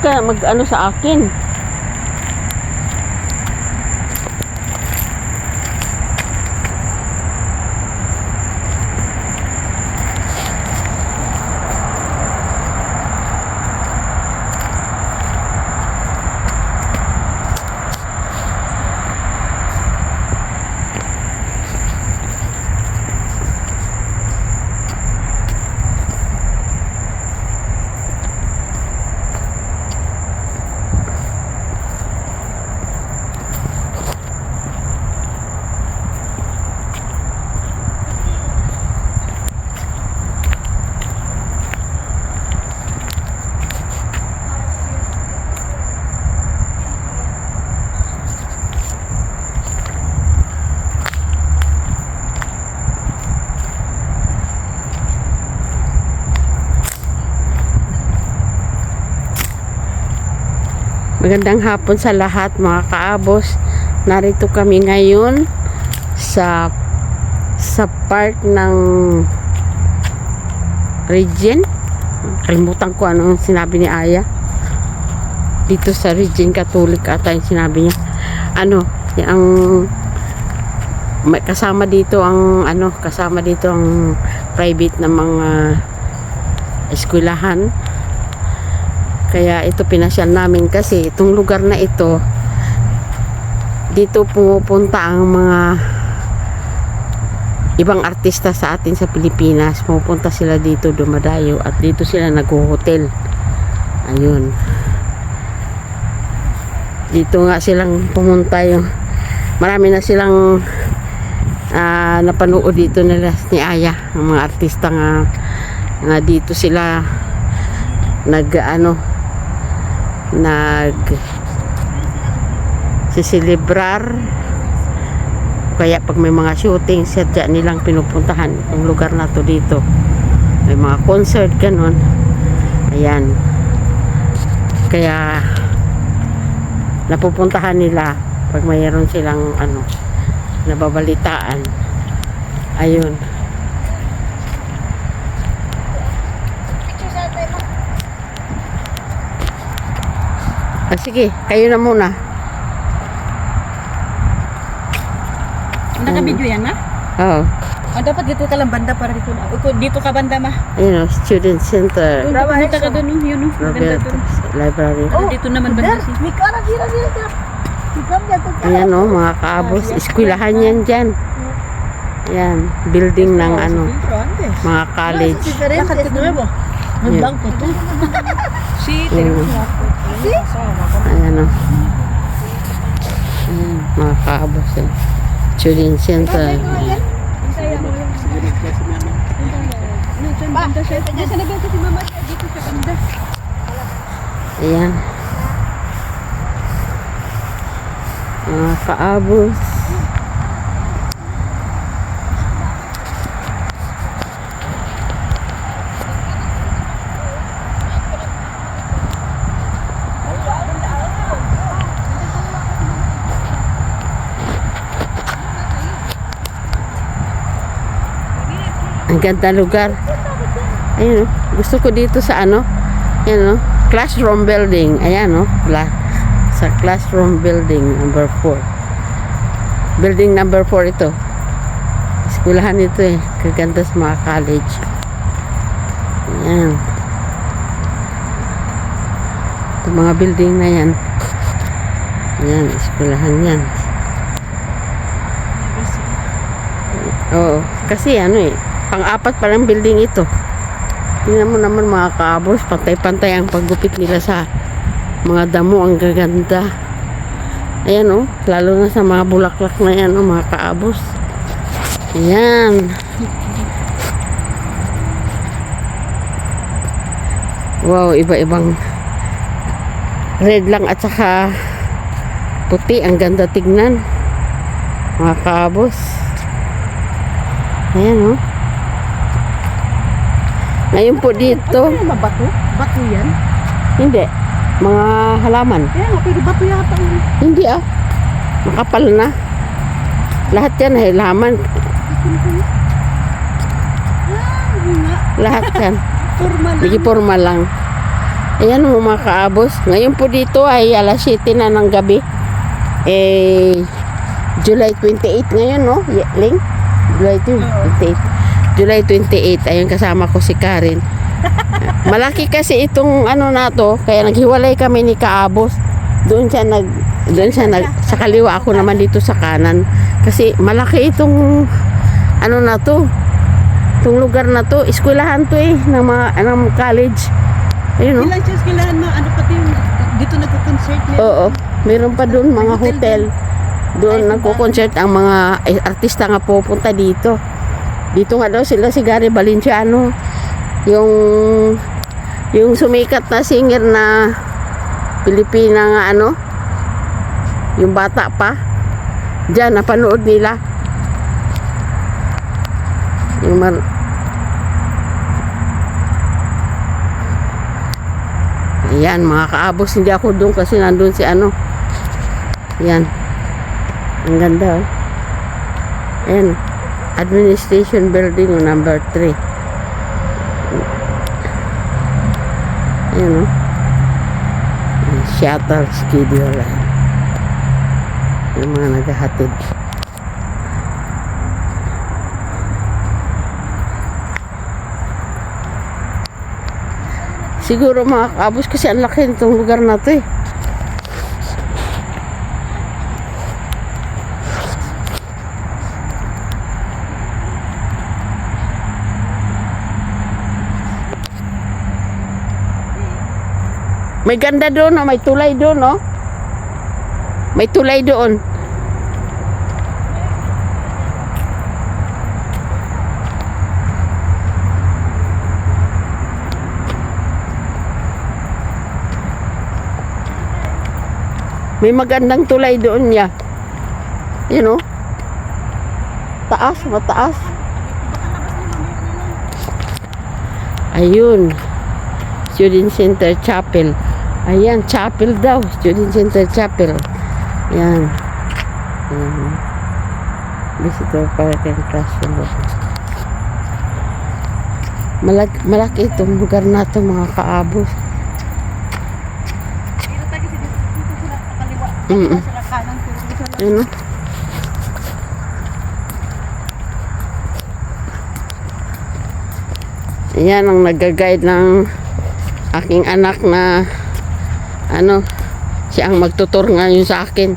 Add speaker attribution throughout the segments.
Speaker 1: ka mag ano sa akin. Magandang hapon sa lahat mga kaabos. Narito kami ngayon sa sa park ng Regent. Kalimutan ko ano ang sinabi ni Aya. Dito sa Regent Catholic ata yung sinabi niya. Ano, yung may kasama dito ang ano, kasama dito ang private na mga eskwelahan kaya ito pinasyal namin kasi itong lugar na ito dito pumupunta ang mga ibang artista sa atin sa Pilipinas. Pumupunta sila dito dumadayo at dito sila nag-hotel. Ayun. Dito nga silang pumunta yung marami na silang ah, napanood dito nila ni Aya ang mga artista nga nga dito sila nag ano nag sisilibrar. Kaya pag may mga shooting sadya nilang pinupuntahan ang lugar na to dito. May mga concert ganun ayan. Kaya napupuntahan nila pag mayroon silang ano nababalitaan. Ayun ah, sige kayo na muna
Speaker 2: Naka-video yan, ma?
Speaker 1: oo
Speaker 2: O, dapat dito ka lang banda para dito na. Uko, dito ka banda, ma.
Speaker 1: ayun oh, student center
Speaker 2: Doon, pumunta ka doon, oh, yun, oh. Maganda doon.
Speaker 1: Library
Speaker 2: Oh, dito naman banda si.
Speaker 1: Ayan o, mga kaabos. Eskwelahan yan dyan. Ayan, building ng ano, mga college.
Speaker 2: Lakad Si,
Speaker 1: Ayan o. Ayan o. Ayan, mga kaabos. Eh. Student center. Ayan. Mga kaabos. Ang ganda lugar. Ayun, oh. gusto ko dito sa ano, Ayan, no? Classroom building. Ayan, no? Cla- sa classroom building number 4. Building number 4 ito. Eskwelahan ito eh. Kaganda sa mga college. Ayan. Ito mga building na yan. Ayan, eskwelahan yan. Oo. Kasi ano eh, pang-apat pa lang building ito. Tingnan mo naman mga kaabos, pantay-pantay ang paggupit nila sa mga damo, ang gaganda. Ayan oh, lalo na sa mga bulaklak na yan oh, mga kaabos. Ayan. Wow, iba-ibang red lang at saka puti, ang ganda tignan. Mga kaabos. Ayan oh. Ngayon po dito,
Speaker 2: Ano na bato? Bato yan?
Speaker 1: hindi. Mga halaman.
Speaker 2: Kaya nga, pero bato yata yun.
Speaker 1: Hindi ah. Makapal na. Lahat yan ay halaman.
Speaker 2: Ah.
Speaker 1: Lahat yan.
Speaker 2: Formal.
Speaker 1: Hindi formal lang. Ayan mo mga kaabos. Ngayon po dito ay alas 7 na ng gabi. Eh, July 28 ngayon, no? Ling? July 28. July 28. Ayun, kasama ko si Karen. Malaki kasi itong ano na to, kaya naghiwalay kami ni Kaabos. Doon siya nag doon siya nag sa kaliwa ako naman dito sa kanan. Kasi malaki itong ano na to. Itong lugar na to, eskwelahan to eh ng mga ng college. Ayun no?
Speaker 2: Ilang church kailangan mo, ano pati yung dito nagko-concert niya.
Speaker 1: Oo. Meron pa doon mga
Speaker 2: hotel
Speaker 1: hotel. Doon nagko-concert ang mga artista nga pupunta dito. Dito nga daw sila si Gary Valenciano. Yung yung sumikat na singer na Pilipina nga ano. Yung bata pa. Diyan napanood nila. Yung mar Ayan, mga kaabos, hindi ako doon kasi nandun si ano. Ayan. Ang ganda, oh. Ayan. Administration Building, number 3. Ayan, oh. Ayan, Shuttle schedule. Ayan. Yung mga naghahatid. Siguro mga kaabos kasi ang laki nitong lugar na eh. May ganda doon, oh. may tulay doon, no? May tulay doon. May magandang tulay doon niya. You know? Taas, mataas. Ayun. Student Center Chapel. Ayan, chapel daw. Student Center Chapel. Ayan. Ayan. Visitor Park and Classroom. Malag malaki itong lugar na to mga kaabos.
Speaker 2: Dito tayo kasi dito, dito sila sa kaliwa.
Speaker 1: Mm-mm.
Speaker 2: Dito sila kanan, pero dito sila
Speaker 1: Ayun, no? Yan ang nag-guide ng aking anak na ano, siya ang magtutur ngayon sa akin.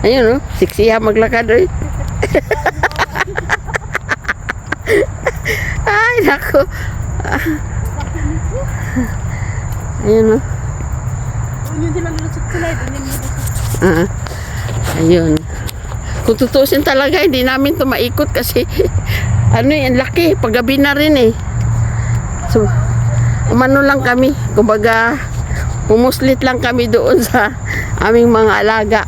Speaker 1: Ayun, no? Siksiya maglakad, oy. Ay, nako. Ayun, no?
Speaker 2: Doon yun sila lulusot sila, doon yung lulusot.
Speaker 1: Ah, ayun. Kung tutusin talaga, hindi namin to maikot kasi ano yan, laki. Paggabi na rin eh. So, umano lang kami. Kumbaga, pumuslit lang kami doon sa aming mga alaga.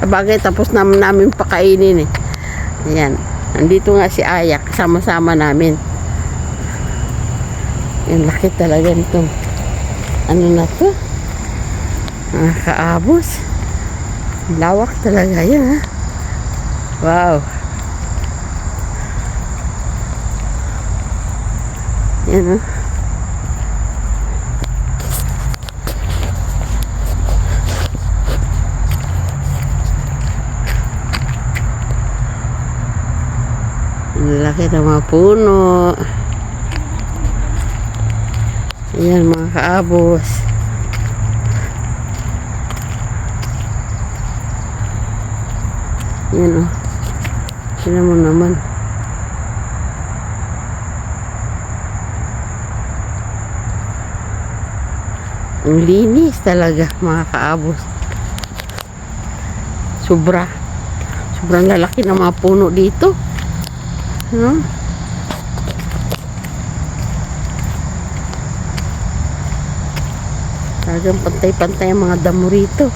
Speaker 1: Bagay, tapos naman namin pakainin eh. Ayan. Nandito nga si Aya, kasama-sama namin. Yan, laki talaga nito. Ano na to? Nakakaabos. Lawak talaga yan ha. Wow. Yan ha. Ang laki ng mga puno. Ayan mga kaabos. Yan o. Sila mo naman. Ang linis talaga mga kaabos. Sobra. Sobrang lalaki ng mga puno dito. No? Talagang pantay-pantay ang mga damo rito.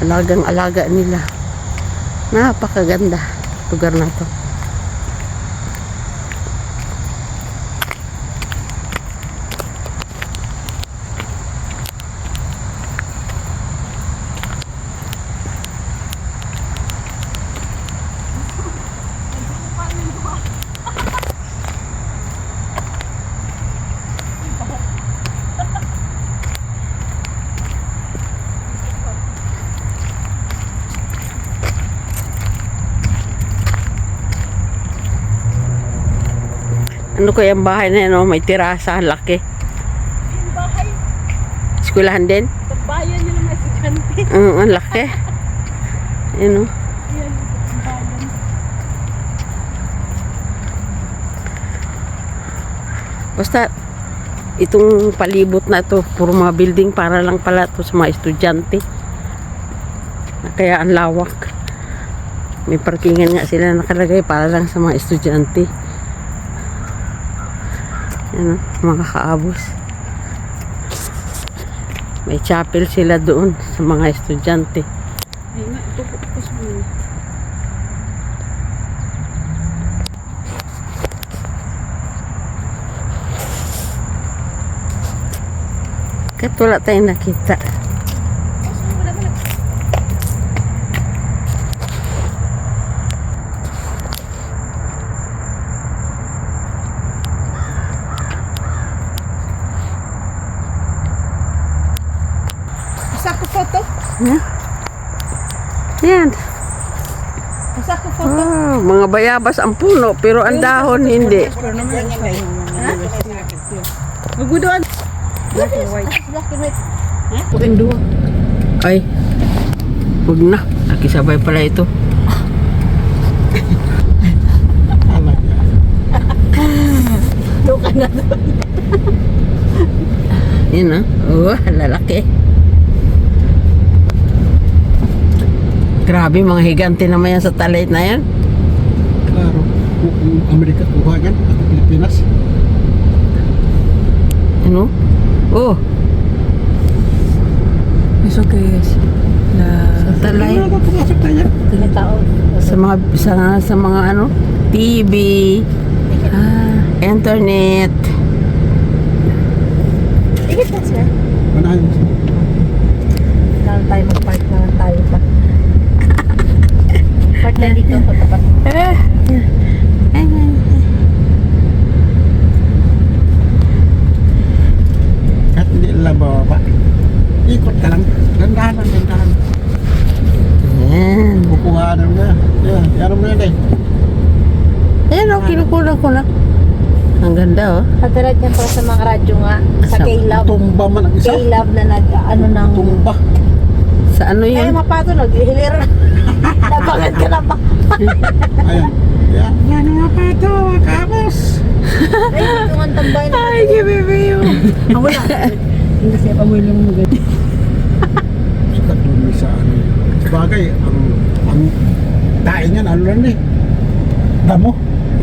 Speaker 1: Alagang alaga nila. Napakaganda lugar na to. Ano kaya ang bahay na yan, oh? May terasa, laki.
Speaker 2: Yung bahay,
Speaker 1: Eskwelahan din?
Speaker 2: bayan nyo ng mga estudyante.
Speaker 1: Oo, ang laki. Yan, oh.
Speaker 2: Yan, bayan.
Speaker 1: Basta, itong palibot na to, puro mga building para lang pala to sa mga estudyante. Kaya ang lawak. May parkingan nga sila nakalagay para lang sa mga estudyante. Yan o, mga kaabos. May chapel sila doon sa mga estudyante.
Speaker 2: Ay nga, pupukos mo.
Speaker 1: Kahit wala tayong nakita.
Speaker 2: Tapos mo naman Isa ko
Speaker 1: Yan.
Speaker 2: Photo.
Speaker 1: Oh, mga bayabas ang puno pero ang dahon hindi.
Speaker 2: Magudoan. Black and white. Black and white.
Speaker 1: Pagandua. Ay. Huwag na. Nakisabay pala ito.
Speaker 2: Doon ka na.
Speaker 1: Yan ah. Oh, lalaki. Grabe mga higante naman yan sa talit na yan.
Speaker 3: Klaro, Amerika kuha yan, at ang Pilipinas.
Speaker 1: Ano? Oh,
Speaker 2: It's okay guys. Na
Speaker 1: sa talay. Sa mga, sa, sa mga ano, TV,
Speaker 2: Ah.
Speaker 1: internet.
Speaker 2: Ikit na sila. Kailangan tayo mag-park na lang tayo pa. Park na dito.
Speaker 1: Eh. Ay, ay,
Speaker 3: Kahit hindi lang bababa. Ikot ka lang. Dandahan lang, dandahan.
Speaker 1: Yan.
Speaker 3: Kukuhaan mo na. Yan, yan mo yan eh.
Speaker 1: Ayan oh, kinukulang ko na. Ang ganda oh.
Speaker 2: Katarat niya para sa mga radyo nga. Sa
Speaker 1: Sa-
Speaker 2: K-Love.
Speaker 3: Tumba man ang isa.
Speaker 2: K-Love na nag, ano nang...
Speaker 3: Tumba.
Speaker 1: Sa ano
Speaker 2: Ay,
Speaker 1: yun?
Speaker 2: mapatunog. Hilir. Nabangan ka na pa.
Speaker 3: Ayan. Yan. Yan mga pato, mga kamos.
Speaker 2: Ay, ito nga ang tambay na.
Speaker 1: Ay, gibibi yun.
Speaker 2: Ah, wala. Hindi siya pamulo mo ganyan.
Speaker 3: Sikat dun sa ano. Bagay, ang, ang tayo niyan, ano lang eh. Damo.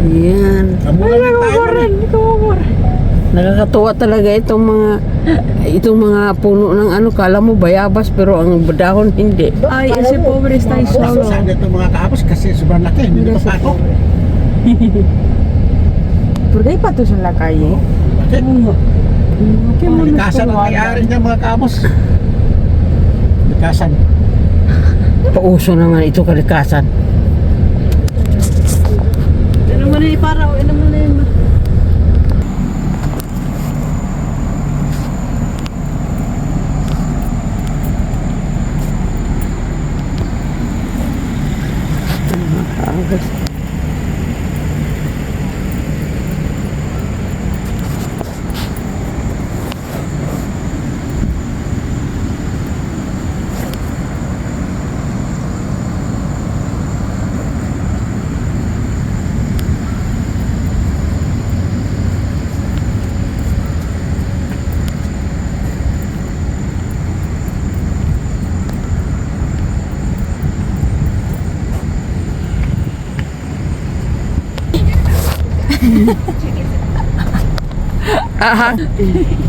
Speaker 1: Yan.
Speaker 3: Damo lang yung tayo niyan eh.
Speaker 1: Nakakatuwa talaga itong mga itong mga puno ng ano kala mo bayabas pero ang dahon hindi.
Speaker 2: Ay, ese pobre está
Speaker 3: Solo. Saan ito mga kapos kasi sobrang laki, hindi na pato.
Speaker 2: Porque hay patos en la calle. Qué
Speaker 3: Likasan ang may-ari niya mga kapos. Likasan.
Speaker 1: Pauso naman ito kalikasan.
Speaker 2: Ano mo na yung paraw, ano mo
Speaker 1: 아하. 네.